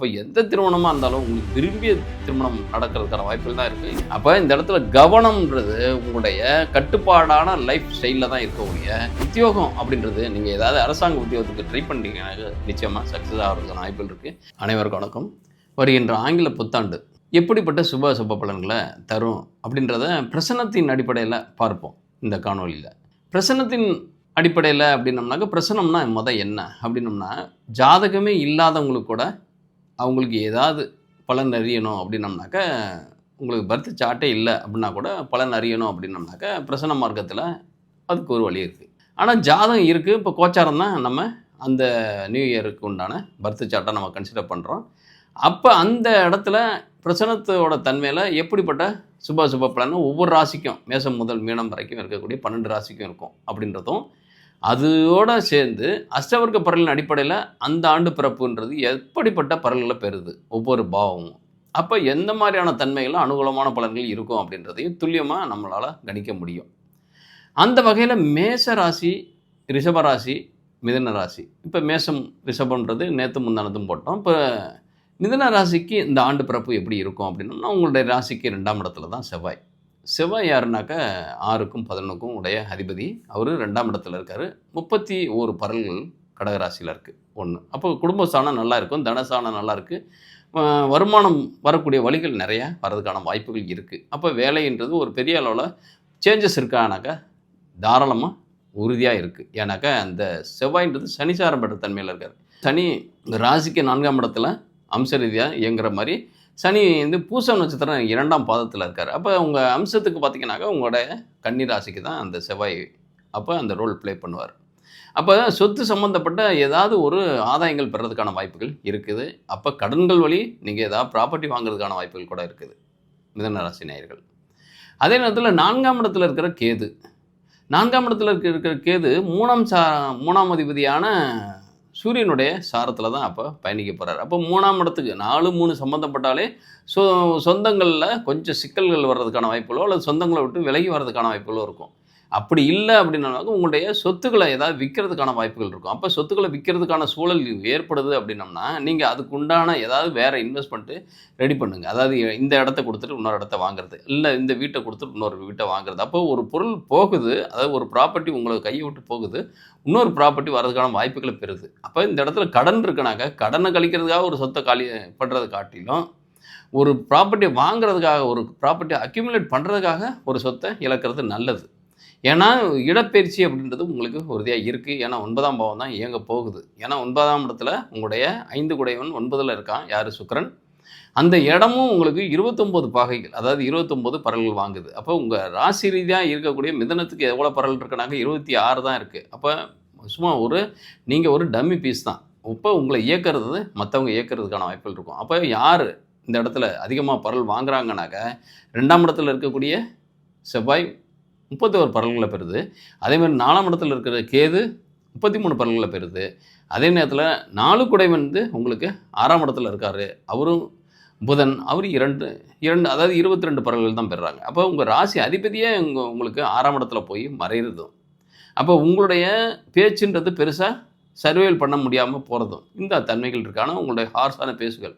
இப்போ எந்த திருமணமாக இருந்தாலும் உங்களுக்கு விரும்பிய திருமணம் நடக்கிறதுக்கான வாய்ப்புகள் தான் இருக்குது அப்போ இந்த இடத்துல கவனம்ன்றது உங்களுடைய கட்டுப்பாடான லைஃப் ஸ்டைலில் தான் இருக்கக்கூடிய உத்தியோகம் அப்படின்றது நீங்கள் ஏதாவது அரசாங்க உத்தியோகத்துக்கு ட்ரை பண்ணீங்கன்னா நிச்சயமாக சக்ஸஸ் ஆகிறதுக்கான வாய்ப்புகள் இருக்குது அனைவருக்கும் வணக்கம். வருகின்ற ஆங்கில புத்தாண்டு எப்படிப்பட்ட சுப சுப பலன்களை தரும் அப்படின்றத பிரசனத்தின் அடிப்படையில் பார்ப்போம் இந்த காணொலியில் பிரசனத்தின் அடிப்படையில் அப்படின்னம்னாக்க பிரசனம்னா முத என்ன அப்படின்னம்னா ஜாதகமே இல்லாதவங்களுக்கு கூட அவங்களுக்கு ஏதாவது பலன் அறியணும் அப்படின்னம்னாக்க உங்களுக்கு பர்த் சார்ட்டே இல்லை அப்படின்னா கூட பலன் அறியணும் அப்படின்னம்னாக்க பிரசன மார்க்கத்தில் அதுக்கு ஒரு வழி இருக்குது ஆனால் ஜாதகம் இருக்குது இப்போ கோச்சாரம் தான் நம்ம அந்த நியூ இயருக்கு உண்டான பர்த் சார்ட்டை நம்ம கன்சிடர் பண்ணுறோம் அப்போ அந்த இடத்துல பிரசனத்தோட தன்மையில் எப்படிப்பட்ட சுப சுப பலன் ஒவ்வொரு ராசிக்கும் மேசம் முதல் மீனம் வரைக்கும் இருக்கக்கூடிய பன்னெண்டு ராசிக்கும் இருக்கும் அப்படின்றதும் அதோட சேர்ந்து அஷ்டவர்க்க பரலின் அடிப்படையில் அந்த ஆண்டு பிறப்புன்றது எப்படிப்பட்ட பரல்களை பெறுது? ஒவ்வொரு பாவமும். அப்போ எந்த மாதிரியான தன்மைகளும் அனுகூலமான பலன்கள் இருக்கும் அப்படின்றதையும் துல்லியமாக நம்மளால் கணிக்க முடியும். அந்த வகையில் மேச ராசி ரிஷபராசி ராசி ராசி. இப்போ மேசம் ரிஷபன்றது நேற்று முந்தானதும் போட்டோம். இப்போ மிதன ராசிக்கு இந்த ஆண்டு பிறப்பு எப்படி இருக்கும் அப்படின்னா உங்களுடைய ராசிக்கு ரெண்டாம் இடத்துல தான் செவ்வாய். செவ்வாய் யாருனாக்கா ஆறுக்கும் பதினொன்றுக்கும் உடைய அதிபதி அவர் ரெண்டாம் இடத்துல இருக்கார். முப்பத்தி ஓரு பரல்கள் கடகராசியில் இருக்குது ஒன்று அப்போ குடும்ப சாணம் நல்லா இருக்கும். தனஸ்தானம் நல்லா இருக்குது வருமானம் வரக்கூடிய வழிகள் நிறையா வர்றதுக்கான வாய்ப்புகள் இருக்குது அப்போ வேலைன்றது ஒரு பெரிய அளவில் சேஞ்சஸ் இருக்கானாக்கா தாராளமாக உறுதியாக இருக்குது ஏன்னாக்கா அந்த செவ்வாய்ன்றது சனிசாரம் பெற்ற தன்மையில் இருக்கார். சனி ராசிக்கு நான்காம் இடத்துல அம்ச ரீதியாக இயங்குற மாதிரி சனி வந்து பூசம் நட்சத்திரம் இரண்டாம் பாதத்தில் இருக்கார். அப்போ உங்கள் அம்சத்துக்கு பார்த்தீங்கன்னாக்கா உங்களோட கன்னி ராசிக்கு தான் அந்த செவ்வாய் அப்போ அந்த ரோல் ப்ளே பண்ணுவார். அப்போ சொத்து சம்மந்தப்பட்ட ஏதாவது ஒரு ஆதாயங்கள் பெறதுக்கான வாய்ப்புகள் இருக்குது. அப்போ கடன்கள் வழி நீங்கள் ஏதாவது ப்ராப்பர்ட்டி வாங்குறதுக்கான வாய்ப்புகள் கூட இருக்குது. மிதன ராசி நேயர்கள். அதே நேரத்தில் நான்காம் இடத்துல இருக்கிற கேது. நான்காம் இடத்துல இருக்கிற கேது மூணாம் சா மூணாம் அதிபதியான சூரியனுடைய சாரத்தில் தான் அப்போ பயணிக்க போகிறார் அப்போ மூணாம் இடத்துக்கு நாலு மூணு சம்மந்தப்பட்டாலே சொ சொந்தங்களில் கொஞ்சம் சிக்கல்கள் வர்றதுக்கான வாய்ப்புகளோ அல்லது சொந்தங்களை விட்டு விலகி வர்றதுக்கான வாய்ப்புகளோ இருக்கும். அப்படி இல்லை அப்படின்னாலும் உங்களுடைய சொத்துக்களை ஏதாவது விற்கிறதுக்கான வாய்ப்புகள் இருக்கும். அப்போ சொத்துக்களை விற்கிறதுக்கான சூழல் ஏற்படுது அப்படின்னம்னா நீங்கள் அதுக்கு உண்டான ஏதாவது வேறு இன்வெஸ்ட்மெண்ட்டு ரெடி பண்ணுங்கள் அதாவது இந்த இடத்த கொடுத்துட்டு இன்னொரு இடத்த வாங்குறது இல்லை இந்த வீட்டை கொடுத்துட்டு இன்னொரு வீட்டை வாங்குறது. அப்போ ஒரு பொருள் போகுது அதாவது ஒரு ப்ராப்பர்ட்டி உங்களுக்கு கையை விட்டு போகுது இன்னொரு ப்ராப்பர்ட்டி வர்றதுக்கான வாய்ப்புகளை பெறுது. அப்போ இந்த இடத்துல கடன் இருக்குனாக்க கடனை கழிக்கிறதுக்காக ஒரு சொத்தை காலி பண்ணுறது காட்டிலும் ஒரு ப்ராப்பர்ட்டியை வாங்குறதுக்காக ஒரு ப்ராப்பர்ட்டியை அக்யூமுலேட் பண்ணுறதுக்காக ஒரு சொத்தை இழக்கிறது நல்லது. ஏன்னா இடப்பெயர்ச்சி அப்படின்றது உங்களுக்கு உறுதியாக இருக்குது ஏன்னா ஒன்பதாம் பாவம் தான் இயங்க போகுது. ஏன்னா ஒன்பதாம் இடத்துல உங்களுடைய ஐந்து குடையவன் ஒன்பதில் இருக்கான். யார்? சுக்கரன். அந்த இடமும் உங்களுக்கு இருபத்தொம்போது பாகைகள் அதாவது இருபத்தொம்போது பரல்கள் வாங்குது. அப்போ உங்கள் ராசி ரீதியாக இருக்கக்கூடிய மிதனத்துக்கு எவ்வளோ பரல் இருக்குனாக்க இருபத்தி ஆறு தான் இருக்குது அப்போ சும்மா ஒரு நீங்கள் ஒரு டம்மி பீஸ் தான். இப்போ உங்களை இயக்கிறது மற்றவங்க இயக்கிறதுக்கான வாய்ப்புகள் இருக்கும். அப்போ யார் இந்த இடத்துல அதிகமாக பரல் வாங்குறாங்கனாக்க ரெண்டாம் இடத்துல இருக்கக்கூடிய செவ்வாய் முப்பத்தி ஒரு பரல்களை பெறுது அதேமாதிரி நாலாம் இடத்துல இருக்கிற கேது முப்பத்தி மூணு பரல்களை பெறுது. அதே நேரத்தில் நாலு குடை வந்து உங்களுக்கு ஆறாம் இடத்துல இருக்கார். அவரும் புதன் அவர் இரண்டு இரண்டு அதாவது இருபத்தி ரெண்டு பரல்கள் தான் பெறுறாங்க. அப்போ உங்கள் ராசி அதிபதியே உங்கள் உங்களுக்கு ஆறாம் இடத்துல போய் மறையிறதும் அப்போ உங்களுடைய பேச்சுன்றது பெருசாக சர்வேல் பண்ண முடியாமல் போகிறதும் இந்த தன்மைகள் இருக்கான உங்களுடைய ஹார்ஸான பேசுகள்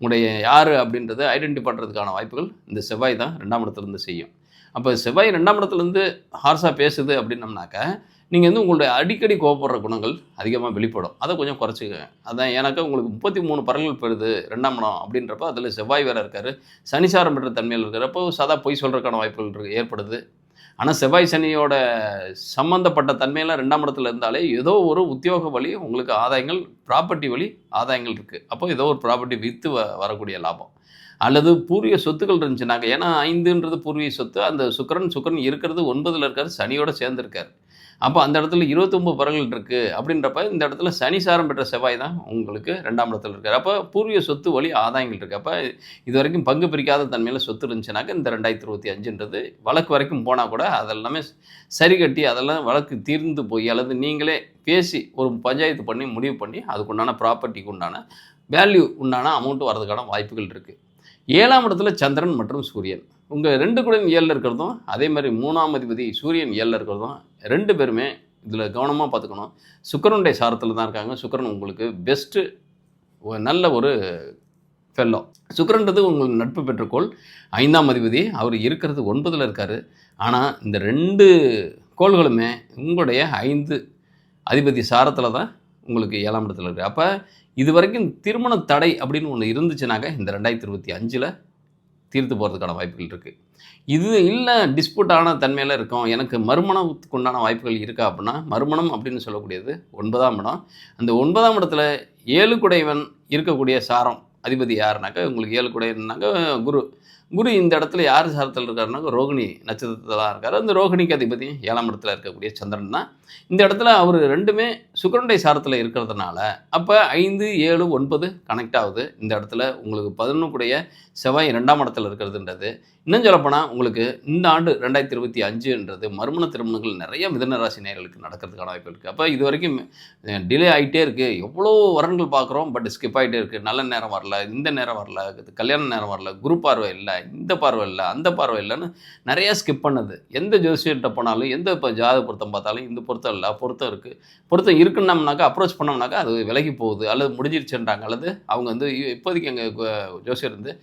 உங்களுடைய யார் அப்படின்றத ஐடென்டி பண்ணுறதுக்கான வாய்ப்புகள் இந்த செவ்வாய் தான் ரெண்டாம் இடத்துலேருந்து செய்யும். அப்போ செவ்வாய் ரெண்டாம் இடத்துலேருந்து ஹார்ஸாக பேசுது அப்படின்னம்னாக்க நீங்கள் வந்து உங்களுடைய அடிக்கடி கோவப்படுற குணங்கள் அதிகமாக வெளிப்படும். அதை கொஞ்சம் குறைச்சிக்கங்க. அதான் ஏன்னாக்கா உங்களுக்கு முப்பத்தி மூணு பரல்கள் பெறுது ரெண்டாம் இடம் அப்படின்றப்ப அதில் செவ்வாய் வேறு இருக்கார். சனிசாரம் பெற்ற தன்மையில் இருக்கிறப்போ சதா பொய் சொல்கிறதுக்கான வாய்ப்புகள் ஏற்படுது. ஆனால் செவ்வாய் சனியோட சம்மந்தப்பட்ட தன்மையெல்லாம் ரெண்டாம் இடத்துல இருந்தாலே ஏதோ ஒரு உத்தியோக வழி உங்களுக்கு ஆதாயங்கள் ப்ராப்பர்ட்டி வழி ஆதாயங்கள் இருக்குது அப்போ ஏதோ ஒரு ப்ராப்பர்ட்டி விற்று வ வரக்கூடிய லாபம். அல்லது பூர்வீக சொத்துக்கள் இருந்துச்சுனாங்க ஏன்னா ஐந்துன்றது பூர்வீக சொத்து. அந்த சுக்கரன் சுக்கரன் இருக்கிறது ஒன்பதில் இருக்கார் சனியோட சேர்ந்துருக்கார். அப்போ அந்த இடத்துல இருபத்தொம்பது பறவைகள் இருக்குது அப்படின்றப்ப இந்த இடத்துல சனி சாரம் பெற்ற செவ்வாய் தான் உங்களுக்கு ரெண்டாம் இடத்துல இருக்கார். அப்போ பூர்வீக சொத்து வழி ஆதாயங்கள் இருக்குது அப்போ இது வரைக்கும் பங்கு பிரிக்காத தன்மையில் சொத்து இருந்துச்சுனாக்க இந்த ரெண்டாயிரத்தி இருபத்தி அஞ்சுன்றது வழக்கு வரைக்கும் போனால் கூட அதெல்லாமே சரி கட்டி அதெல்லாம் வழக்கு தீர்ந்து போய் அல்லது நீங்களே பேசி ஒரு பஞ்சாயத்து பண்ணி முடிவு பண்ணி அதுக்குண்டான ப்ராப்பர்ட்டிக்கு உண்டான வேல்யூ உண்டான அமௌண்ட் வரதுக்கான வாய்ப்புகள் இருக்குது ஏழாம் இடத்துல சந்திரன் மற்றும் சூரியன். உங்கள் ரெண்டு கூட ஏழில் இருக்கிறதும் அதே மாதிரி மூணாம் அதிபதி சூரியன் ஏழில் இருக்கிறதும் ரெண்டு பேருமே இதில் கவனமாக பார்த்துக்கணும். சுக்கரனுடைய சாரத்தில் தான் இருக்காங்க. சுக்கரன் உங்களுக்கு பெஸ்ட்டு நல்ல ஒரு ஃபெல்லோ சுக்கரன்றது உங்களுக்கு நட்பு பெற்றுக்கோள். ஐந்தாம் அதிபதி அவர் இருக்கிறது ஒன்பதில் இருக்கார். ஆனால் இந்த ரெண்டு கோள்களுமே உங்களுடைய ஐந்து அதிபதி சாரத்தில் தான் உங்களுக்கு ஏழாம் இடத்துல இருக்குது அப்போ இது வரைக்கும் திருமண தடை அப்படின்னு ஒன்று இருந்துச்சுனாக்க இந்த ரெண்டாயிரத்தி இருபத்தி அஞ்சில் தீர்த்து போகிறதுக்கான வாய்ப்புகள் இருக்குது இது இல்லை டிஸ்பியூட்டான தன்மையில் இருக்கும். எனக்கு மறுமணத்துக்கு உண்டான வாய்ப்புகள் இருக்கா அப்படின்னா மறுமணம் அப்படின்னு சொல்லக்கூடியது ஒன்பதாம் இடம். அந்த ஒன்பதாம் இடத்துல ஏழு குடைவன் இருக்கக்கூடிய சாரம் அதிபதி யாருனாக்கா உங்களுக்கு ஏழு குடையன்னாக்கா குரு. குரு இந்த இடத்துல யார் சாரத்தில் இருக்காருனாக்கா ரோகிணி நட்சத்திரத்தில் இருக்கார். அந்த ரோகிணிக்கு அதிபதி ஏழாம் இடத்துல இருக்கக்கூடிய சந்திரன் தான். இந்த இடத்துல அவர் ரெண்டுமே சுக்கரண்டை சாரத்தில் இருக்கிறதுனால அப்போ ஐந்து ஏழு ஒன்பது கனெக்ட் ஆகுது. இந்த இடத்துல உங்களுக்கு பதினொன்றுக்குடைய செவ்வாய் ரெண்டாம் இடத்துல இருக்கிறதுன்றது. இன்னும் சொல்லப்போனால் உங்களுக்கு இந்த ஆண்டு ரெண்டாயிரத்தி இருபத்தி அஞ்சுன்றது மறுமண திருமணங்கள் நிறைய மிதன ராசி நேயர்களுக்கு நடக்கிறதுக்கான வாய்ப்பு இருக்குது அப்போ இது வரைக்கும் டிலே ஆகிட்டே இருக்குது எவ்வளோ வரன்கள் பார்க்குறோம் பட் ஸ்கிப் ஆகிட்டே இருக்குது நல்ல நேரம் வரல இந்த நேரம் வரல கல்யாண நேரம் வரல குரு பார்வை இல்லை. இந்த பார்வை இல்லை அந்த பார்வை இல்லைன்னு நிறைய ஸ்கிப் பண்ணுது. எந்த ஜோசியர்கிட்ட போனாலும் எந்த இப்போ ஜாத பொருத்தம் பார்த்தாலும் இந்த பொருத்தம் இல்லை பொருத்தம் இருக்குது பொருத்தம் இருக்குன்னோம்னாக்கா அப்ரோச் பண்ணோம்னாக்கா அது விலகி போகுது. அல்லது முடிஞ்சிருச்சுன்றாங்க. அல்லது அவங்க வந்து இப்போதைக்கு எங்கள் ஜோசியர் வந்து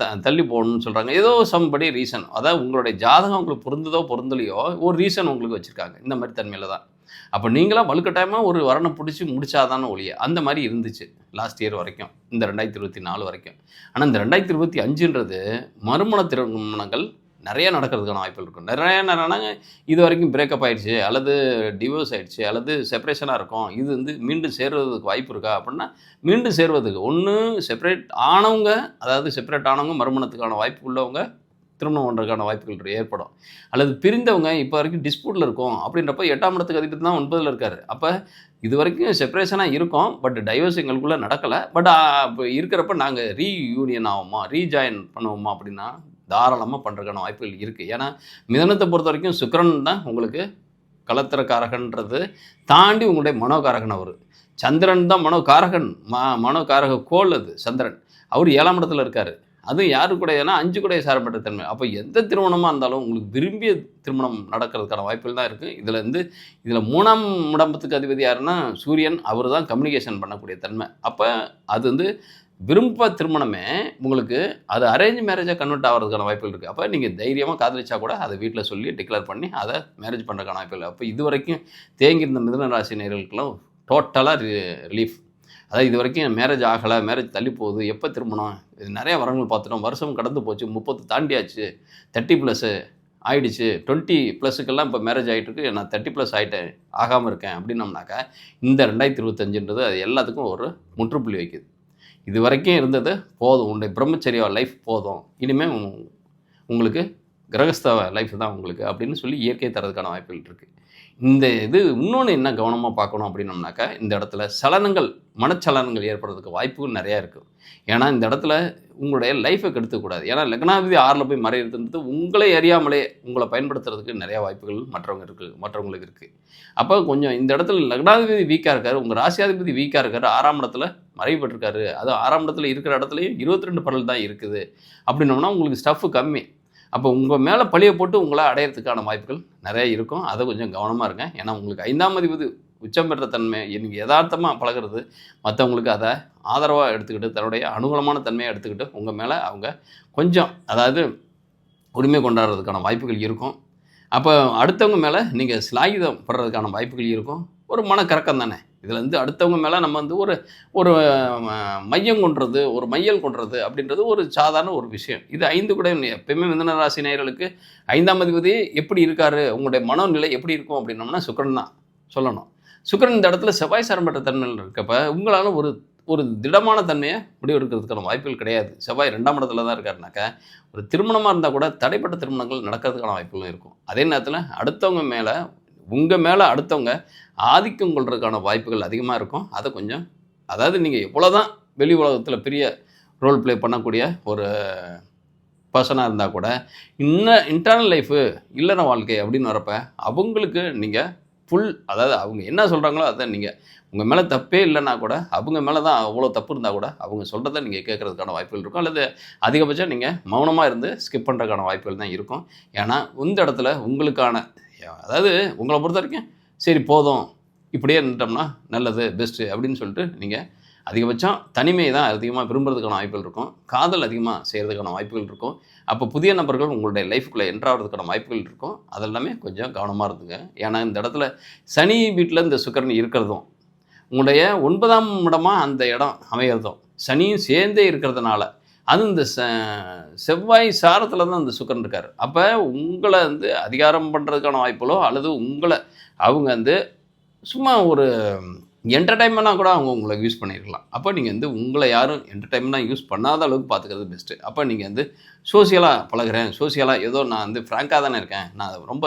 த தள்ளி போகணும்னு சொல்கிறாங்க ஏதோ சம்படி ரீசன் அதாவது உங்களுடைய ஜாதகம் உங்களுக்கு பொருந்ததோ பொருந்தலையோ ஒரு ரீசன் உங்களுக்கு வச்சுருக்காங்க. இந்த மாதிரி தன்மையில் தான். அப்போ நீங்களாம் வலுக்கட்டாயமாக ஒரு வரனை பிடிச்சி முடிச்சாதான ஒழிய. அந்த மாதிரி இருந்துச்சு லாஸ்ட் இயர் வரைக்கும் இந்த ரெண்டாயிரத்தி இருபத்தி நாலு வரைக்கும். ஆனால் இந்த ரெண்டாயிரத்தி இருபத்தி அஞ்சுன்றது மறுமண திருமணங்கள் நிறைய நடக்கிறதுக்கான வாய்ப்புகள் இருக்கும். நிறைய நேரம்னாங்க இது வரைக்கும் பிரேக்கப் ஆகிடுச்சு அல்லது டிவோர்ஸ் ஆகிடுச்சு அல்லது செப்பரேஷனாக இருக்கும் இது வந்து மீண்டும் சேர்வதுக்கு வாய்ப்பு இருக்கா? அப்படின்னா மீண்டும் சேர்வதுக்கு ஒன்று செப்பரேட் ஆனவங்க அதாவது செப்பரேட் ஆனவங்க மறுமணத்துக்கான வாய்ப்பு உள்ளவங்க திருமணம் பண்ணுறதுக்கான வாய்ப்புகள் ஏற்படும். அல்லது பிரிந்தவங்க இப்போ வரைக்கும் டிஸ்பியூட்டில் இருக்கும் அப்படின்றப்ப எட்டாம் இடத்துக்கு அதிபதி தான் ஒன்பதில் இருக்கார். அப்போ இது வரைக்கும் செப்பரேஷனாக இருக்கும் பட் டைவர்ஸ் எங்களுக்குள்ளே நடக்கலை. பட் இப்போ இருக்கிறப்ப நாங்கள் ரீயூனியன் ஆகுமா ரீஜாயின் பண்ணுவோமா அப்படின்னா தாராளமாக பண்ணுறதுக்கான வாய்ப்புகள் இருக்குது ஏன்னா மிதனத்தை பொறுத்த வரைக்கும் சுக்கரன் தான் உங்களுக்கு கலத்திரக்காரகன்றது தாண்டி உங்களுடைய மனோகாரகன் அவர். சந்திரன் தான் மனோகாரகன் ம மனோகாரக கோல் அது சந்திரன். அவர் ஏழாம் இடத்துல இருக்கார். அதுவும் யாரு கூடையனா அஞ்சு கூட சாரப்பட்ட தன்மை. அப்போ எந்த திருமணமாக இருந்தாலும் உங்களுக்கு விரும்பிய திருமணம் நடக்கிறதுக்கான வாய்ப்புகள் தான் இருக்குது இதில் வந்து இதில் மூணாம் உடம்பத்துக்கு அதிபதி யாருன்னா சூரியன். அவர் தான் கம்யூனிகேஷன் பண்ணக்கூடிய தன்மை. அப்போ அது வந்து விரும்ப திருமணமே உங்களுக்கு அது அரேஞ்ச் மேரேஜாக கன்வெர்ட் ஆகிறதுக்கான வாய்ப்புகள் இருக்குது அப்போ நீங்கள் தைரியமாக காதலிச்சா கூட அதை வீட்டில் சொல்லி டிக்ளேர் பண்ணி அதை மேரேஜ் பண்ணுறதுக்கான வாய்ப்புகள். அப்போ இது வரைக்கும் தேங்கியிருந்த மிதன ராசி நேர்களுக்கெல்லாம் டோட்டலாக ரிலீஃப் அதாவது இது வரைக்கும் மேரேஜ் ஆகலை மேரேஜ் தள்ளி போகுது எப்போ திரும்பணும்? இது நிறைய வரங்கள் பார்த்துட்டோம். வருஷம் கடந்து போச்சு முப்பத்து தாண்டியாச்சு தேர்ட்டி ப்ளஸ்ஸு ஆயிடுச்சு. டுவெண்ட்டி ப்ளஸுக்கெல்லாம் இப்போ மேரேஜ் ஆகிட்டுருக்கு நான் தேர்ட்டி ப்ளஸ் ஆகிட்டேன் ஆகாமல் இருக்கேன் அப்படின்னம்னாக்கா இந்த ரெண்டாயிரத்தி இருபத்தஞ்சுன்றது அது எல்லாத்துக்கும் ஒரு முற்றுப்புள்ளி வைக்குது. இது வரைக்கும் இருந்தது போதும். உன்னுடைய பிரம்மச்சரிய லைஃப் போதும். இனிமேல் உங்களுக்கு கிரகஸ்த லைஃப் தான் உங்களுக்கு அப்படின்னு சொல்லி இயற்கை தரதுக்கான வாய்ப்புகள் இருக்குது இந்த இது இன்னொன்று என்ன கவனமாக பார்க்கணும் அப்படின்னம்னாக்கா இந்த இடத்துல சலனங்கள் மனச்சலனங்கள் ஏற்படுறதுக்கு வாய்ப்புகள் நிறையா இருக்குது ஏன்னா இந்த இடத்துல உங்களுடைய லைஃபை கெடுத்துக்கூடாது ஏன்னா லக்னாதிபதி ஆறில் போய் மறையிறதுன்றது உங்களை அறியாமலே உங்களை பயன்படுத்துறதுக்கு நிறையா வாய்ப்புகள் மற்றவங்க இருக்குது மற்றவங்களுக்கு இருக்குது அப்போ கொஞ்சம் இந்த இடத்துல லக்னாதிபதி வீக்காக இருக்கார் உங்கள் ராசியாதிபதி வீக்காக இருக்கார் ஆறாம் இடத்துல மறைவுபட்டிருக்காரு அது ஆறாம் இடத்துல இருக்கிற இடத்துலையும் இருபத்தி ரெண்டு பரல் தான் இருக்குது. அப்படின்னோம்னா உங்களுக்கு ஸ்டஃப் கம்மி. அப்போ உங்கள் மேலே பழியை போட்டு உங்களை அடையிறதுக்கான வாய்ப்புகள் நிறைய இருக்கும். அதை கொஞ்சம் கவனமாக இருங்க. ஏன்னா உங்களுக்கு ஐந்தாம் அதிபதி உச்சம் பெற்ற தன்மை எனக்கு யதார்த்தமாக பழகுறது மற்றவங்களுக்கு அதை ஆதரவாக எடுத்துக்கிட்டு தன்னுடைய அனுகூலமான தன்மையை எடுத்துக்கிட்டு உங்கள் மேலே அவங்க கொஞ்சம் அதாவது உரிமை கொண்டாடுறதுக்கான வாய்ப்புகள் இருக்கும். அப்போ அடுத்தவங்க மேலே நீங்கள் சிலாயுதம் படுறதுக்கான வாய்ப்புகள் இருக்கும். ஒரு மனக்கறக்கம் தானே. இதில் வந்து அடுத்தவங்க மேலே நம்ம வந்து ஒரு ஒரு மையம் கொன்றது ஒரு மையல் கொன்றது அப்படின்றது ஒரு சாதாரண ஒரு விஷயம். இது ஐந்து கூட எப்பயுமே மிதன ராசி நேயர்களுக்கு ஐந்தாம் அதிபதி எப்படி இருக்காரு? உங்களுடைய மனநிலை எப்படி இருக்கும் அப்படின்னோம்னா சுக்கரன் தான் சொல்லணும். சுக்கரன் இந்த இடத்துல செவ்வாய் சாரம் தன்மையில் இருக்கப்ப உங்களால் ஒரு ஒரு திடமான தன்மையை முடிவெடுக்கிறதுக்கான வாய்ப்புகள் கிடையாது. செவ்வாய் ரெண்டாம் இடத்துல தான் இருக்காருனாக்கா ஒரு திருமணமாக இருந்தால் கூட தடைப்பட்ட திருமணங்கள் நடக்கிறதுக்கான வாய்ப்புகளும் இருக்கும். அதே நேரத்தில் அடுத்தவங்க மேலே உங்கள் மேலே அடுத்தவங்க ஆதிக்கம் கொள்றதுக்கான வாய்ப்புகள் அதிகமாக இருக்கும். அதை கொஞ்சம் அதாவது நீங்கள் எவ்வளோ தான் வெளி உலகத்தில் பெரிய ரோல் ப்ளே பண்ணக்கூடிய ஒரு பர்சனாக இருந்தால் கூட இன்ன இன்டர்னல் லைஃபு இல்லைன வாழ்க்கை அப்படின்னு வரப்ப அவங்களுக்கு நீங்கள் ஃபுல் அதாவது அவங்க என்ன சொல்கிறாங்களோ அதை நீங்கள் உங்கள் மேலே தப்பே இல்லைன்னா கூட அவங்க மேலே தான் அவ்வளோ தப்பு இருந்தால் கூட அவங்க சொல்கிறத நீங்கள் கேட்குறதுக்கான வாய்ப்புகள் இருக்கும். அல்லது அதிகபட்சம் நீங்கள் மௌனமாக இருந்து ஸ்கிப் பண்ணுறதுக்கான வாய்ப்புகள் தான் இருக்கும். ஏன்னா இந்த இடத்துல உங்களுக்கான அதாவது உங்களை பொறுத்த வரைக்கும் சரி போதும். இப்படியே இருந்துட்டோம்னா நல்லது பெஸ்ட்டு அப்படின்னு சொல்லிட்டு நீங்கள் அதிகபட்சம் தனிமை தான் அதிகமாக விரும்புறதுக்கான வாய்ப்புகள் இருக்கும். காதல் அதிகமாக செய்கிறதுக்கான வாய்ப்புகள் இருக்கும். அப்போ புதிய நபர்கள் உங்களுடைய லைஃப்குள்ளே என்ட்ராகிறதுக்கான வாய்ப்புகள் இருக்கும். அதெல்லாமே கொஞ்சம் கவனமாக இருந்துங்க. ஏன்னா இந்த இடத்துல சனி வீட்டில் இந்த சுக்கரன் இருக்கிறதும் உங்களுடைய ஒன்பதாம் இடமா அந்த இடம் அமைகிறதும் சனியும் சேர்ந்தே இருக்கிறதுனால அது இந்த ச செவ்வாய் சாரத்தில் தான் அந்த சுக்கரன் இருக்கார். அப்போ உங்களை வந்து அதிகாரம் பண்ணுறதுக்கான வாய்ப்புகளோ அல்லது உங்களை அவங்க வந்து சும்மா ஒரு என்டர்டைன்மெண்ட்டாக கூட அவங்க உங்களை யூஸ் பண்ணியிருக்கலாம் அப்போ நீங்கள் வந்து உங்களை யாரும் என்டர்டைன்மெண்ட்டாக யூஸ் பண்ணாத அளவுக்கு பார்த்துக்கிறது பெஸ்ட்டு அப்போ நீங்கள் வந்து சோசியலாக பழகுறேன் சோசியலாக ஏதோ நான் வந்து ஃப்ராங்காக தானே இருக்கேன் நான் ரொம்ப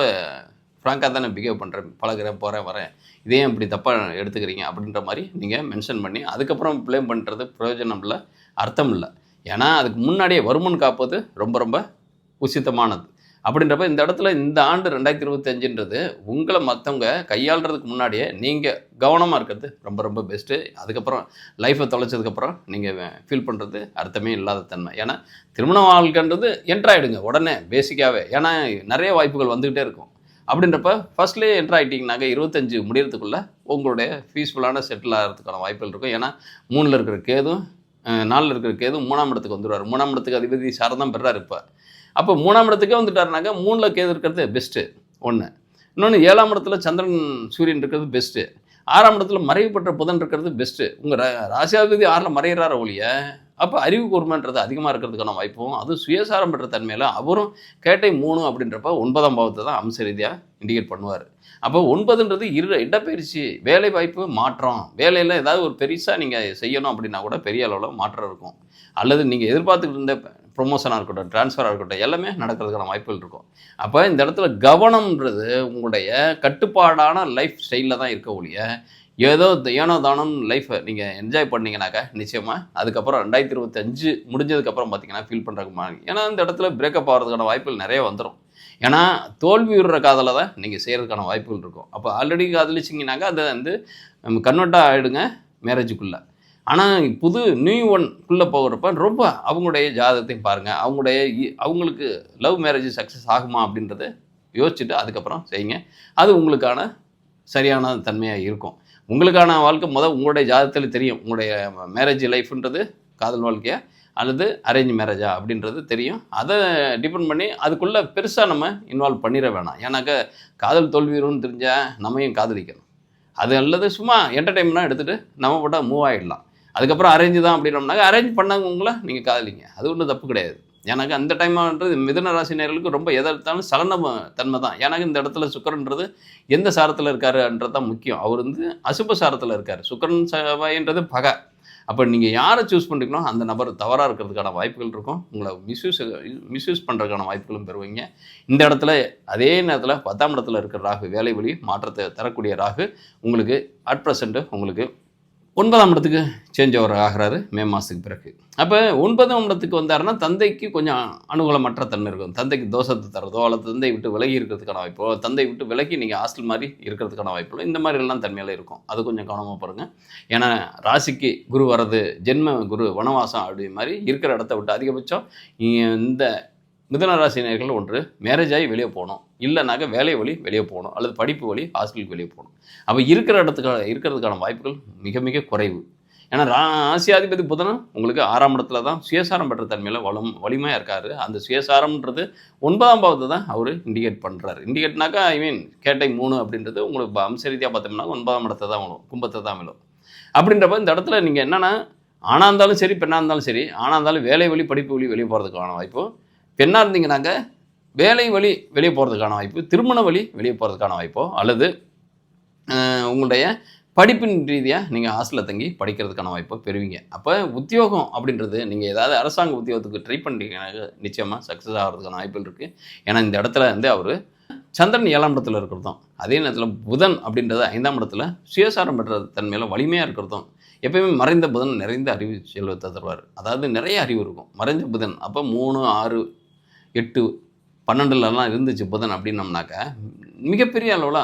ஃப்ராங்காக தானே பிஹேவ் பண்ணுறேன் பழகுறேன் போகிறேன் வரேன். இதே இப்படி தப்பாக எடுத்துக்கிறீங்க அப்படின்ற மாதிரி நீங்கள் மென்ஷன் பண்ணி அதுக்கப்புறம் ப்ளேம் பண்ணுறது பிரயோஜனம் இல்லை அர்த்தம் இல்லை. ஏன்னா அதுக்கு முன்னாடியே வருமன் காப்பது ரொம்ப ரொம்ப உசித்தமானது. அப்படின்றப்ப இந்த இடத்துல இந்த ஆண்டு ரெண்டாயிரத்தி இருபத்தஞ்சுன்றது உங்களை மற்றவங்க கையாளுறதுக்கு முன்னாடியே நீங்கள் கவனமாக இருக்கிறது ரொம்ப ரொம்ப பெஸ்ட்டு அதுக்கப்புறம் லைஃப்பை தொலைச்சதுக்கப்புறம் நீங்கள் ஃபீல் பண்ணுறது அர்த்தமே இல்லாத தன்மை. ஏன்னா திருமண வாழ்க்கைன்றது என்ட்ராயிடுங்க உடனே பேசிக்காகவே ஏன்னா நிறைய வாய்ப்புகள் வந்துக்கிட்டே இருக்கும். அப்படின்றப்ப ஃபஸ்ட்லேயே என்ட்ரு ஆகிட்டிங்கனாக்க இருபத்தஞ்சு முடியறதுக்குள்ளே உங்களுடைய பீஸ்ஃபுல்லான செட்டில் ஆகிறதுக்கான வாய்ப்புகள் இருக்கும். ஏன்னா மூணில் இருக்கிற கேதும் நாளில் இருக்கிற கேதும் மூணாம் இடத்துக்கு வந்துடுவார். மூணாம் இடத்துக்கு அதிபதி சாரதான் பெறாரு இப்போ. அப்போ மூணாம் இடத்துக்கே வந்துட்டாருனாக்கா மூணில் கேது இருக்கிறது பெஸ்ட்டு ஒன்று இன்னொன்று ஏழாம் இடத்துல சந்திரன் சூரியன் இருக்கிறது பெஸ்ட்டு ஆறாம் இடத்துல மறைவு பெற்ற புதன் இருக்கிறது பெஸ்ட்டு உங்கள் ராசியாதிபதி ஆறில் மறைகிறார ஒழிய அப்போ அறிவு கூர்மைன்றது அதிகமாக இருக்கிறதுக்கான வாய்ப்பும் அது சுயசாரம் பெற்ற தன்மையில் அவரும் கேட்டை மூணு அப்படின்றப்ப ஒன்பதாம் பாவத்தை தான் அம்ச ரீதியாக இண்டிகேட் பண்ணுவார். அப்போ ஒன்பதுன்றது இரு இடப்பெயர்ச்சி வேலை வாய்ப்பு மாற்றம். வேலையில் ஏதாவது ஒரு பெருசாக நீங்கள் செய்யணும் அப்படின்னா கூட பெரிய அளவில் மாற்றம் இருக்கும். அல்லது நீங்கள் எதிர்பார்த்துக்கிட்டு இருந்த ப்ரொமோஷனாக இருக்கட்டும் ட்ரான்ஸ்ஃபராக இருக்கட்டும் எல்லாமே நடக்கிறதுக்கான வாய்ப்புகள் இருக்கும். அப்போ இந்த இடத்துல கவனம்ன்றது உங்களுடைய கட்டுப்பாடான லைஃப் ஸ்டைலில் தான் இருக்க ஒழிய ஏதோ த- ஏனோ தானம் லைஃப்பை நீங்கள் என்ஜாய் பண்ணீங்கனாக்கா நிச்சயமாக அதுக்கப்புறம் ரெண்டாயிரத்தி இருபத்தஞ்சு முடிஞ்சதுக்கப்புறம் பார்த்தீங்கன்னா ஃபீல் பண்ணுறதுக்கு மாதிரி ஏன்னா இந்த இடத்துல பிரேக்கப் ஆகிறதுக்கான வாய்ப்புகள் நிறைய வந்துடும் ஏன்னா தோல்வி விடுற காதலை தான் நீங்கள் செய்கிறதுக்கான வாய்ப்புகள் இருக்கும். அப்போ ஆல்ரெடி காதலிச்சிங்கனாக்கா அதை வந்து கன்வெர்ட்டாக ஆகிடுங்க மேரேஜுக்குள்ளே ஆனால் புது நியூ ஒன்குள்ளே போகிறப்ப ரொம்ப அவங்களுடைய ஜாதகத்தையும் பாருங்கள் அவங்களுடைய இ- அவங்களுக்கு லவ் மேரேஜ் சக்ஸஸ் ஆகுமா அப்படின்றத யோசிச்சுட்டு அதுக்கப்புறம் செய்யுங்க. அது உங்களுக்கான சரியான தன்மையாக இருக்கும். உங்களுக்கான வாழ்க்கை முதல் உங்களுடைய ஜாதகத்தில் தெரியும். உங்களுடைய மேரேஜ் லைஃப்ன்றது காதல் வாழ்க்கையை அல்லது அரேஞ்ச் மேரேஜா அப்படின்றது தெரியும். அதை டிபெண்ட் பண்ணி அதுக்குள்ளே பெருசாக நம்ம இன்வால்வ் பண்ணிட வேணாம். ஏன்னாக்கா காதல் தோல்வியும்னு தெரிஞ்சால் நம்மையும் காதலிக்கணும். அது அல்லது சும்மா என்டர்டைன்மெண்ட்டாக எடுத்துகிட்டு நம்ம போட்டால் மூவ் ஆகிடலாம் அதுக்கப்புறம் அரேஞ்சு தான் அப்படின்னோம்னாக்க அரேஞ்ச் பண்ணவங்கள நீங்கள் காதலிங்க. அது ஒன்றும் தப்பு கிடையாது. எனக்கு அந்த டைம்ன்றது ராசி ராசினியர்களுக்கு ரொம்ப எதை எடுத்தாலும் சலன தன்மை தான். எனக்கு இந்த இடத்துல சுக்கரன்றது எந்த சாரத்தில் இருக்காருன்றது தான் முக்கியம். அவர் வந்து அசுப சாரத்தில் இருக்கார். சுக்கரன் செவ்வாயின்றது பகை. அப்போ நீங்கள் யாரை சூஸ் பண்ணுறீங்களோ அந்த நபர் தவறாக இருக்கிறதுக்கான வாய்ப்புகள் இருக்கும். உங்களை மிஸ்யூஸ் மிஸ்யூஸ் பண்ணுறதுக்கான வாய்ப்புகளும் பெறுவீங்க. இந்த இடத்துல அதே நேரத்தில் பத்தாம் இடத்துல இருக்கிற ராகு வேலை வழி மாற்றத்தை தரக்கூடிய ராகு உங்களுக்கு அட் ப்ரெசண்ட்டு உங்களுக்கு ஒன்பதாம் இடத்துக்கு சேஞ்ச் ஓவர் ஆகிறாரு மே மாதத்துக்கு பிறகு. அப்போ ஒன்பதாம் இடத்துக்கு வந்தாருன்னா தந்தைக்கு கொஞ்சம் அனுகூலமற்ற தன்மை இருக்கும். தந்தைக்கு தோஷத்தை தரதோ அல்லது தந்தை விட்டு விலகி இருக்கிறதுக்கான வாய்ப்போ தந்தை விட்டு விலகி நீங்கள் ஹாஸ்டல் மாதிரி இருக்கிறதுக்கான வாய்ப்புகளோ இந்த மாதிரிலாம் தன்மையில் இருக்கும். அது கொஞ்சம் கவனமாக பாருங்கள் ஏன்னா ராசிக்கு குரு வர்றது ஜென்ம குரு வனவாசம் அப்படி மாதிரி இருக்கிற இடத்த விட்டு அதிகபட்சம் இந்த மிதுன ஒன்று மேரேஜ் ஆகி வெளியே போகணும். இல்லைனாக்க வேலை வழி வெளியே போகணும். அல்லது படிப்பு வழி ஹாஸ்டலுக்கு வெளியே போகணும். அப்போ இருக்கிற இடத்துக்கான இருக்கிறதுக்கான வாய்ப்புகள் மிக மிக குறைவு. ஏன்னா ராசியாதிபதி புதனும் உங்களுக்கு ஆறாம் இடத்துல தான் சுயசாரம் பெற்ற தன்மையில் வளம் வலிமையாக இருக்காரு. அந்த சுயசாரம்ன்றது ஒன்பதாம் பாவத்தை தான் அவர் இண்டிகேட் பண்ணுறாரு இண்டிகேட்னாக்கா ஐ மீன் கேட்டை மூணு அப்படின்றது உங்களுக்கு அம்ச ரீதியாக பார்த்தோம்னா ஒன்பதாம் இடத்தை தான் விழும் கும்பத்தை தான் விழும். அப்படின்றப்ப இந்த இடத்துல நீங்கள் என்னென்னா ஆணாக இருந்தாலும் சரி பெண்ணாக இருந்தாலும் சரி ஆணாக இருந்தாலும் வேலை வழி படிப்பு வழி வெளியே போகிறதுக்கான வாய்ப்பு பெண்ணாக இருந்தீங்கன்னாக்க வேலை வழி வெளியே போகிறதுக்கான வாய்ப்பு திருமண வழி வெளியே போகிறதுக்கான வாய்ப்போ அல்லது உங்களுடைய படிப்பின் ரீதியாக நீங்கள் ஹாஸ்டலில் தங்கி படிக்கிறதுக்கான வாய்ப்பை பெறுவீங்க. அப்போ உத்தியோகம் அப்படின்றது நீங்கள் ஏதாவது அரசாங்க உத்தியோகத்துக்கு ட்ரை பண்ணுறீங்கன்னா நிச்சயமாக சக்ஸஸ் ஆகிறதுக்கான வாய்ப்புகள் இருக்குது ஏன்னா இந்த இடத்துல வந்து அவர் சந்திரன் ஏழாம் இடத்துல இருக்கிறதும் அதே நேரத்தில் புதன் அப்படின்றது ஐந்தாம் இடத்துல சுயசாரம் பெற்ற தன்மையில் வலிமையாக இருக்கிறதும் எப்பயுமே மறைந்த புதன் நிறைந்த அறிவு செல்வத்தை தருவார். அதாவது நிறைய அறிவு இருக்கும். மறைந்த புதன். அப்போ மூணு ஆறு எட்டு பன்னெண்டுலலாம் இருந்துச்சு புதன் அப்படின்னம்னாக்க மிகப்பெரிய அளவில்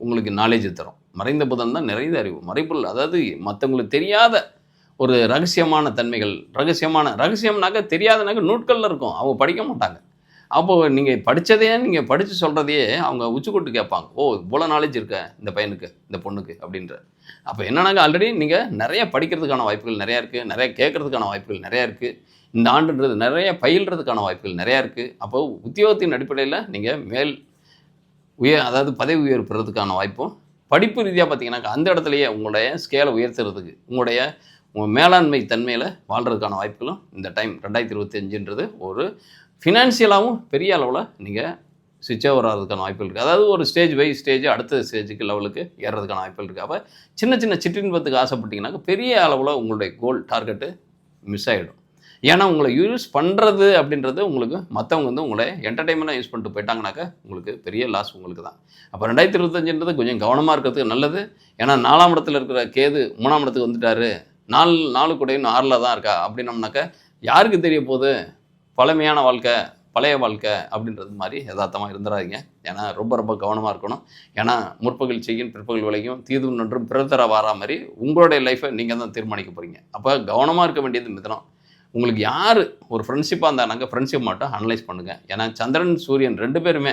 உங்களுக்கு நாலேஜ் தரும். மறைந்த புதன் தான் நிறைய அறிவு. மறைப்புள் அதாவது மற்றவங்களுக்கு தெரியாத ஒரு ரகசியமான தன்மைகள் ரகசியமான ரகசியம்னாக்க தெரியாதனாக்க நூட்களில் இருக்கும். அவங்க படிக்க மாட்டாங்க. அப்போது நீங்கள் படித்ததையே நீங்கள் படித்து சொல்கிறதையே அவங்க உச்சிக்கொட்டு கேட்பாங்க. ஓ இவ்வளோ நாலேஜ் இருக்க இந்த பையனுக்கு இந்த பொண்ணுக்கு அப்படின்ற. அப்போ என்னன்னாங்க ஆல்ரெடி நீங்கள் நிறைய படிக்கிறதுக்கான வாய்ப்புகள் நிறையா இருக்குது நிறைய கேட்குறதுக்கான வாய்ப்புகள் நிறையா இருக்குது இந்த ஆண்டுன்றது நிறைய பயில்றதுக்கான வாய்ப்புகள் நிறையா இருக்குது அப்போ உத்தியோகத்தின் அடிப்படையில் நீங்கள் மேல் உயர் அதாவது பதவி உயர்வு பெறதுக்கான வாய்ப்பும் படிப்பு ரீதியாக பார்த்தீங்கன்னாக்கா அந்த இடத்துலையே உங்களுடைய ஸ்கேலை உயர்த்துறதுக்கு உங்களுடைய உங்கள் மேலாண்மை தன்மையில் வாழ்கிறதுக்கான வாய்ப்புகளும் இந்த டைம் ரெண்டாயிரத்தி இருபத்தி அஞ்சுன்றது ஒரு ஃபினான்ஷியலாகவும் பெரிய அளவில் நீங்கள் சுவிட்ச் ஓவர் ஆகிறதுக்கான வாய்ப்புகள் இருக்குது அதாவது ஒரு ஸ்டேஜ் பை ஸ்டேஜ் அடுத்த ஸ்டேஜுக்கு லெவலுக்கு ஏறுறதுக்கான வாய்ப்புகள் இருக்குது அப்போ சின்ன சின்ன சிற்றின்பத்துக்கு ஆசைப்பட்டீங்கன்னாக்கா பெரிய அளவில் உங்களுடைய கோல் டார்கெட்டு மிஸ் ஆகிடும் ஏன்னா உங்களை யூஸ் பண்ணுறது அப்படின்றது உங்களுக்கு மற்றவங்க வந்து உங்களை என்டர்டைன்மெண்ட்டாக யூஸ் பண்ணிட்டு போயிட்டாங்கனாக்கா உங்களுக்கு பெரிய லாஸ் உங்களுக்கு தான். அப்போ ரெண்டாயிரத்தி இருபத்தஞ்சுன்றது கொஞ்சம் கவனமாக இருக்கிறதுக்கு நல்லது. ஏன்னா நாலாம் இடத்துல இருக்கிற கேது மூணாம் இடத்துக்கு வந்துட்டாரு. நாலு நாலு கூட இன்னும் ஆறில் தான் இருக்கா? அப்படின்னம்னாக்கா யாருக்கு தெரிய போகுது? பழமையான வாழ்க்கை பழைய வாழ்க்கை அப்படின்றது மாதிரி யதார்த்தமாக இருந்துடாதீங்க ஏன்னா ரொம்ப ரொம்ப கவனமாக இருக்கணும். ஏன்னா முற்பகல் செய்யும் பிற்பகல் விளையும் தீது நன்றும் பிறத்தர வாரா மாதிரி உங்களுடைய லைஃப்பை நீங்கள் தான் தீர்மானிக்க போகிறீங்க அப்போ கவனமாக இருக்க வேண்டியது மிதனம். உங்களுக்கு யார் ஒரு ஃப்ரெண்ட்ஷிப்பாக இருந்தாங்க ஃப்ரெண்ட்ஷிப் மட்டும் அனலைஸ் பண்ணுங்கள் ஏன்னா சந்திரன் சூரியன் ரெண்டு பேருமே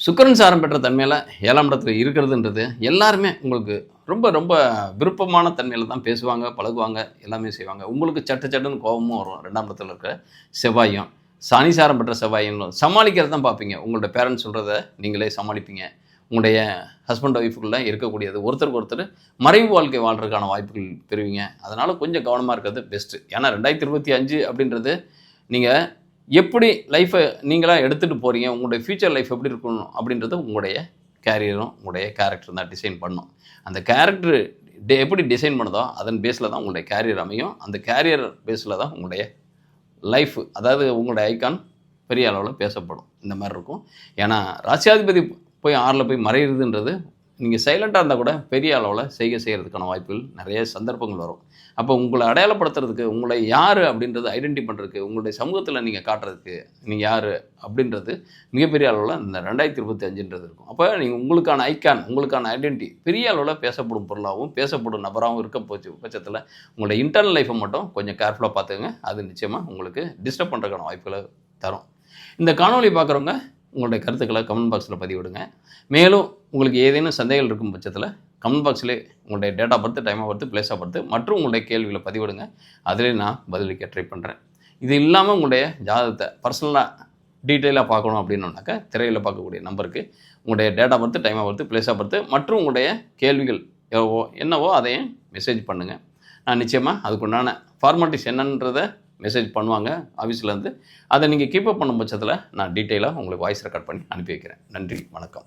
சுக்கிரன் சாரம் பெற்ற தன்மையில் ஏழாம் இடத்துல இருக்கிறதுன்றது எல்லாருமே உங்களுக்கு ரொம்ப ரொம்ப விருப்பமான தன்மையில் தான் பேசுவாங்க பழகுவாங்க எல்லாமே செய்வாங்க. உங்களுக்கு சட்டு சட்டுன்னு கோபமும் வரும். ரெண்டாம் இடத்துல இருக்கிற செவ்வாயும் சனிசாரம் பெற்ற செவ்வாயும் சமாளிக்கிறது தான் பார்ப்பீங்க. உங்களோட பேரண்ட்ஸ் சொல்கிறத நீங்களே சமாளிப்பீங்க. உங்களுடைய ஹஸ்பண்ட் ஒய்ஃபுக்குள்ளே இருக்கக்கூடியது. ஒருத்தருக்கு ஒருத்தர் மறைவு வாழ்க்கை வாழ்றதுக்கான வாய்ப்புகள் பெறுவீங்க. அதனால் கொஞ்சம் கவனமாக இருக்கிறது பெஸ்ட்டு ஏன்னா ரெண்டாயிரத்தி இருபத்தி அஞ்சு அப்படின்றது நீங்கள் எப்படி லைஃப்பை நீங்களாக எடுத்துகிட்டு போகிறீங்க உங்களுடைய ஃப்யூச்சர் லைஃப் எப்படி இருக்கணும் அப்படின்றது உங்களுடைய கேரியரும் உங்களுடைய கேரக்டர் தான் டிசைன் பண்ணும். அந்த கேரக்டர் டே எப்படி டிசைன் பண்ணுதோ அதன் பேஸில் தான் உங்களுடைய கேரியர் அமையும். அந்த கேரியர் பேஸில் தான் உங்களுடைய லைஃப் அதாவது உங்களுடைய ஐக்கான் பெரிய அளவில் பேசப்படும். இந்த மாதிரி இருக்கும். ஏன்னா ராசியாதிபதி போய் ஆறில் போய் மறையிறதுன்றது நீங்கள் சைலண்ட்டாக இருந்தால் கூட பெரிய அளவில் செய்கை செய்கிறதுக்கான வாய்ப்புகள் நிறைய சந்தர்ப்பங்கள் வரும். அப்போ உங்களை அடையாளப்படுத்துறதுக்கு உங்களை யார் அப்படின்றது ஐடென்டி பண்ணுறதுக்கு உங்களுடைய சமூகத்தில் நீங்கள் காட்டுறதுக்கு நீங்கள் யார் அப்படின்றது மிகப்பெரிய அளவில் இந்த ரெண்டாயிரத்தி இருபத்தி அஞ்சுன்றது இருக்கும். அப்போ நீங்கள் உங்களுக்கான ஐக்கான் உங்களுக்கான ஐடென்டி பெரிய அளவில் பேசப்படும் பொருளாகவும் பேசப்படும் நபராகவும் இருக்க போச்சு பட்சத்தில் உங்களுடைய இன்டர்னல் லைஃப்பை மட்டும் கொஞ்சம் கேர்ஃபுல்லாக பார்த்துங்க அது நிச்சயமாக உங்களுக்கு டிஸ்டர்ப் பண்ணுறதுக்கான வாய்ப்புகளை தரும். இந்த காணொளி பார்க்குறவங்க உங்களுடைய கருத்துக்களை கமெண்ட் பாக்ஸில் பதிவிடுங்க. மேலும் உங்களுக்கு ஏதேனும் சந்தேகங்கள் இருக்கும் பட்சத்தில் கமெண்ட் பாக்ஸில் உங்களுடைய date of birth time of birth place of birth மற்றும் உங்களுடைய கேள்விகளை பதிவிடுங்க. அதிலே நான் பதிலளிக்க ட்ரை பண்ணுறேன் இது இல்லாமல் உங்களுடைய ஜாதகத்தை பர்சனலாக டீட்டெயிலாக பார்க்கணும் அப்படின்னோம்னாக்கா திரையில் பார்க்கக்கூடிய நம்பருக்கு உங்களுடைய date of birth time of birth place of birth மற்றும் உங்களுடைய கேள்விகள் எவ்வளவோ என்னவோ அதையும் மெசேஜ் பண்ணுங்கள் நான் நிச்சயமாக அதுக்குண்டான ஃபார்மாலிட்டிஸ் என்னன்றதை மெசேஜ் பண்ணுவாங்க ஆஃபீஸ்லேருந்து அதை நீங்கள் கீப்பப் பண்ணும் பட்சத்தில் நான் டீட்டெயிலாக உங்களுக்கு வாய்ஸ் ரெக்கார்ட் பண்ணி அனுப்பி வைக்கிறேன். நன்றி வணக்கம்.